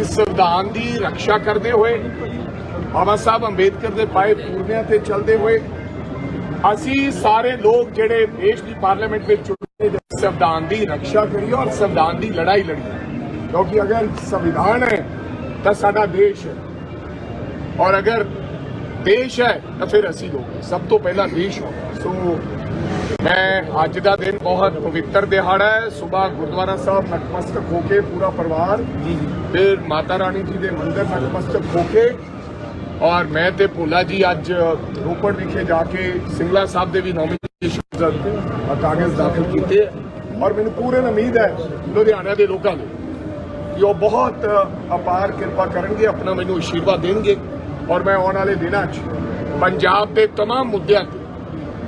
ਇਸ ਸੰਵਿਧਾਨ ਦੀ ਰੱਖਿਆ ਕਰਦੇ ਹੋਏ ਬਾਬਾ ਸਾਹਿਬ ਅੰਬੇਦਕਰ ਦੇ ਪਾਏ ਪੂਰਨਿਆਂ ਤੇ ਚੱਲਦੇ ਹੋਏ ਅਸੀਂ ਸਾਰੇ ਲੋਕ ਜਿਹੜੇ ਦੇਸ਼ ਦੀ ਪਾਰਲੀਮੈਂਟ ਵਿੱਚ ਚੁਣੇ ਦੇ ਸੰਵਿਧਾਨ ਦੀ ਰੱਖਿਆ ਕਰੀਏ ਔਰ ਸੰਵਿਧਾਨ ਦੀ ਲੜਾਈ ਲੜੀਏ। ਕਿਉਂਕਿ ਅਗਰ ਸੰਵਿਧਾਨ ਹੈ, ਤਾਂ ਸਾਡਾ ਦੇਸ਼ ਹੈ। ਔਰ ਅਗਰ ਦੇਸ਼ ਹੈ, ਤਾਂ ਫਿਰ ਅਸੀਂ ਲੋਕ ਸਭ ਤੋਂ ਪਹਿਲਾਂ ਦੇਸ਼ ਹੋ ਸੋ ਮੈਂ ਅੱਜ ਦਾ ਦਿਨ ਬਹੁਤ ਪਵਿੱਤਰ ਦਿਹਾੜਾ ਹੈ ਸਵੇਰ ਗੁਰਦੁਆਰਾ ਸਾਹਿਬ ਨਤਮਸਤਕ ਹੋ ਕੇ ਪੂਰਾ ਪਰਿਵਾਰ ਜੀ ਫਿਰ ਮਾਤਾ ਰਾਣੀ ਜੀ ਦੇ ਮੰਦਿਰ ਨਤਮਸਤਕ ਹੋ ਕੇ ਔਰ ਮੈਂ ਤੇ ਭੋਲਾ ਜੀ ਅੱਜ ਰੋਪੜ ਵਿਖੇ ਜਾ ਕੇ ਸਿੰਗਲਾ ਸਾਹਿਬ ਦੇ ਵੀ ਨੋਮੀਨੇਸ਼ਨ ਕਾਗਜ਼ ਦਾਖਲ ਕੀਤੇ ਔਰ ਮੈਨੂੰ ਪੂਰਨ ਉਮੀਦ ਹੈ ਲੁਧਿਆਣਾ ਦੇ ਲੋਕਾਂ ਨੂੰ ਕਿ ਉਹ ਬਹੁਤ ਅਪਾਰ ਕਿਰਪਾ ਕਰਨਗੇ ਆਪਣਾ ਮੈਨੂੰ ਆਸ਼ੀਰਵਾਦ ਦੇਣਗੇ ਔਰ ਮੈਂ ਆਉਣ ਵਾਲੇ ਦਿਨਾਂ 'ਚ ਪੰਜਾਬ ਦੇ तमाम ਮੁੱਦਿਆਂ ਤੇ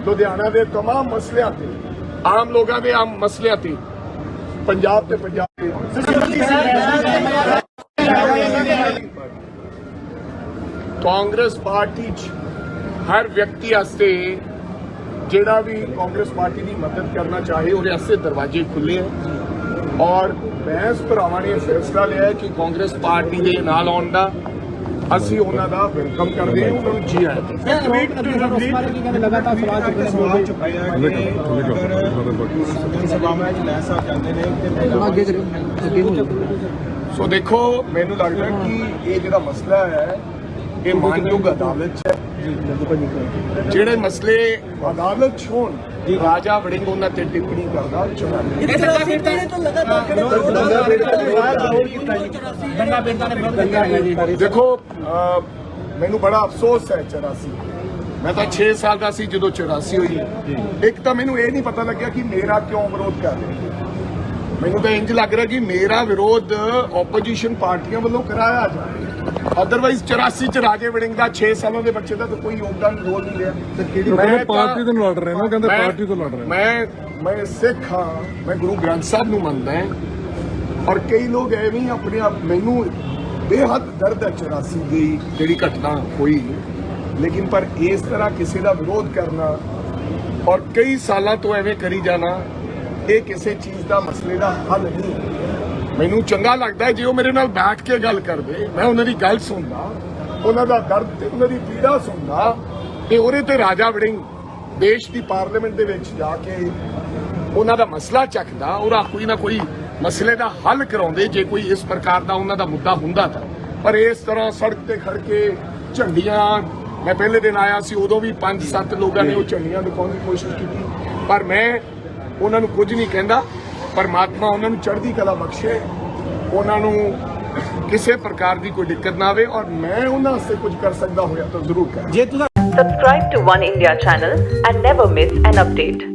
ਲੁਧਿਆਣਾ ਦੇ तमाम ਮਸਲਿਆਂ ਤੇ ਆਮ ਲੋਕਾਂ ਦੇ ਆਮ ਮਸਲਿਆਂ ਤੇ ਪੰਜਾਬ ਤੇ ਪੰਜਾਬ ਦੇ ਕਾਂਗਰਸ ਪਾਰਟੀ 'ਚ ਹਰ ਵਿਅਕਤੀ ਵਾਸਤੇ ਜਿਹੜਾ ਵੀ ਕਾਂਗਰਸ ਪਾਰਟੀ ਦੀ ਮਦਦ ਕਰਨਾ ਚਾਹੇ ਉਹਦੇ ਵਾਸਤੇ ਦਰਵਾਜ਼ੇ ਖੁੱਲੇ ਹੈ ਔਰ ਬੈਂਸ ਭਰਾਵਾਂ ਨੇ ਇਹ ਫੈਸਲਾ ਲਿਆ ਹੈ ਕਿ ਕਾਂਗਰਸ ਪਾਰਟੀ ਦੇ ਨਾਲ ਆਉਣ ਦਾ ਅਸੀਂ ਉਹਨਾਂ ਦਾ ਵੈਲਕਮ ਕਰਦੇ ਹਾਂ ਉਹਨਾਂ ਨੂੰ ਜੀ ਆਇਆਂ ਲਗਾਤਾਰ ਸਵਾਲ ਚੁੱਕ ਸਵਾਲ ਚੁੱਕੇ ਆ ਕਿ ਸਭਾਵਾਂ ਵਿੱਚ ਲੈ ਸਕ ਜਾਂਦੇ ਨੇ ਤੇ ਅੱਗੇ ਅੱਗੇ ਹੋ ਸੋ ਦੇਖੋ ਮੈਨੂੰ ਲੱਗਦਾ ਕਿ ਇਹ ਜਿਹੜਾ ਮਸਲਾ ਹੈ ਇਹ ਮਾਨਯੋਗ ਅਦਾਲਤ 'ਚ ਹੈ। ਜਿਹੜੇ ਮਸਲੇ ਅਦਾਲਤ 'ਚ ਹੋਣ। ਰਾਜਾ ਵੜਿੰਗ ਉਹਨਾਂ ਤੇ ਟਿੱਪਣੀ ਕਰਦਾ ਚੁਣਾਵੀ ਦੇਖੋ ਮੈਨੂੰ ਬੜਾ ਅਫਸੋਸ ਹੈ 84 ਮੈਂ ਤਾਂ 6 ਸਾਲ ਦਾ ਸੀ ਜਦੋਂ 84 ਹੋਈ। ਇੱਕ ਤਾਂ ਮੈਨੂੰ ਇਹ ਨਹੀਂ ਪਤਾ ਲੱਗਿਆ ਕਿ ਮੇਰਾ ਕਿਉਂ ਵਿਰੋਧ ਕਰ ਰਹੇ ਮੈਨੂੰ ਤਾਂ ਇੰਜ ਲੱਗ ਰਿਹਾ ਕਿ ਮੇਰਾ ਵਿਰੋਧ ਆਪੋਜੀਸ਼ਨ ਪਾਰਟੀਆਂ ਵੱਲੋਂ ਕਰਾਇਆ ਜਾ ਰਿਹਾ ਅਦਰਵਾਈਜ਼ 84 ਚ ਰਾਜੇ ਵੜਿੰਗ ਦਾ 6 ਸਾਲਾਂ ਦੇ ਬੱਚੇ ਦਾ ਤਾਂ ਕੋਈ ਯੋਗਦਾਨ ਰੋਲ ਨਹੀਂ ਰਿਹਾ। ਕਹਿੰਦੇ ਮੈਂ ਤਾਂ- ਪਾਰਟੀ ਤੋਂ ਲੜ ਰਹੇ ਨੇ ਕਹਿੰਦੇ ਮੈਂ- ਪਾਰਟੀ ਤੋਂ ਲੜ ਰਹੇ ਮੈਂ ਮੈਂ ਸਿੱਖ ਹਾਂ ਮੈਂ ਗੁਰੂ ਗ੍ਰੰਥ ਸਾਹਿਬ ਨੂੰ ਮੰਨਦਾ ਹਾਂ। ਔਰ ਕਈ ਲੋਕ ਐਵੇਂ ਹੀ ਆਪਣੇ ਆਪ ਮੈਨੂੰ ਬੇਹੱਦ ਦਰਦ ਹੈ 84 ਦੀ ਜਿਹੜੀ ਘਟਨਾ ਹੋਈ। ਲੇਕਿਨ ਪਰ ਇਸ ਤਰ੍ਹਾਂ ਕਿਸੇ ਦਾ ਵਿਰੋਧ ਕਰਨਾ ਔਰ ਕਈ ਸਾਲਾਂ ਤੋਂ ਐਵੇਂ ਕਰੀ ਜਾਣਾ ਇਹ ਕਿਸੇ ਚੀਜ਼ ਦਾ ਮਸਲੇ ਦਾ ਹੱਲ ਨਹੀਂ। ਮੈਨੂੰ ਚੰਗਾ ਲੱਗਦਾ ਜੇ ਉਹ ਮੇਰੇ ਨਾਲ ਬੈਠ ਕੇ ਗੱਲ ਕਰਦੇ। ਮੈਂ ਉਹਨਾਂ ਦੀ ਗੱਲ ਸੁਣਦਾ, ਉਹਨਾਂ ਦਾ ਦਰਦ ਤੇ ਉਹਨਾਂ ਦੀ ਪੀੜਾ ਸੁਣਦਾ ਤੇ ਉਹਦੇ ਤੇ ਰਾਜਾ ਵੜਿੰਗ ਦੇਸ਼ ਦੀ ਪਾਰਲੀਮੈਂਟ ਦੇ ਵਿੱਚ ਜਾ ਕੇ ਉਹਨਾਂ ਦਾ ਮਸਲਾ ਚੱਕਦਾ, ਉਹਦਾ ਕੋਈ ਨਾ ਕੋਈ ਮਸਲੇ ਦਾ ਹੱਲ ਕਰਾਉਂਦੇ, ਜੇ ਕੋਈ ਇਸ ਪ੍ਰਕਾਰ ਦਾ ਉਹਨਾਂ ਦਾ ਮੁੱਦਾ ਹੁੰਦਾ ਤਾਂ। ਪਰ ਇਸ ਤਰ੍ਹਾਂ ਸੜਕ ਤੇ ਖੜ ਕੇ ਝੰਡੀਆਂ, ਮੈਂ ਪਹਿਲੇ ਦਿਨ ਆਇਆ ਸੀ, ਉਦੋਂ ਵੀ 5-7 ਲੋਕਾਂ ਨੇ ਉਹ ਝੰਡੀਆਂ ਦਿਖਾਉਣ ਦੀ ਕੋਸ਼ਿਸ਼ ਕੀਤੀ। ਪਰ ਮੈਂ ਉਹਨਾਂ ਨੂੰ ਕੁਝ ਨਹੀਂ ਕਹਿੰਦਾ। ਪਰਮਾਤਮਾ ਉਹਨਾਂ ਨੂੰ ਚੜ੍ਹਦੀ ਕਲਾ ਬਖਸ਼ੇ, ਉਹਨਾਂ ਨੂੰ ਕਿਸੇ ਪ੍ਰਕਾਰ ਦੀ ਕੋਈ ਦਿੱਕਤ ਨਾ ਆਵੇ ਔਰ ਮੈਂ ਉਹਨਾਂ ਵਾਸਤੇ ਕੁਝ ਕਰ ਸਕਦਾ ਹੋਇਆ ਤਾਂ ਜ਼ਰੂਰ ਕਰਾਂ ਜੇ ਤੁਸੀਂ Subscribe to One India channel and never miss an update.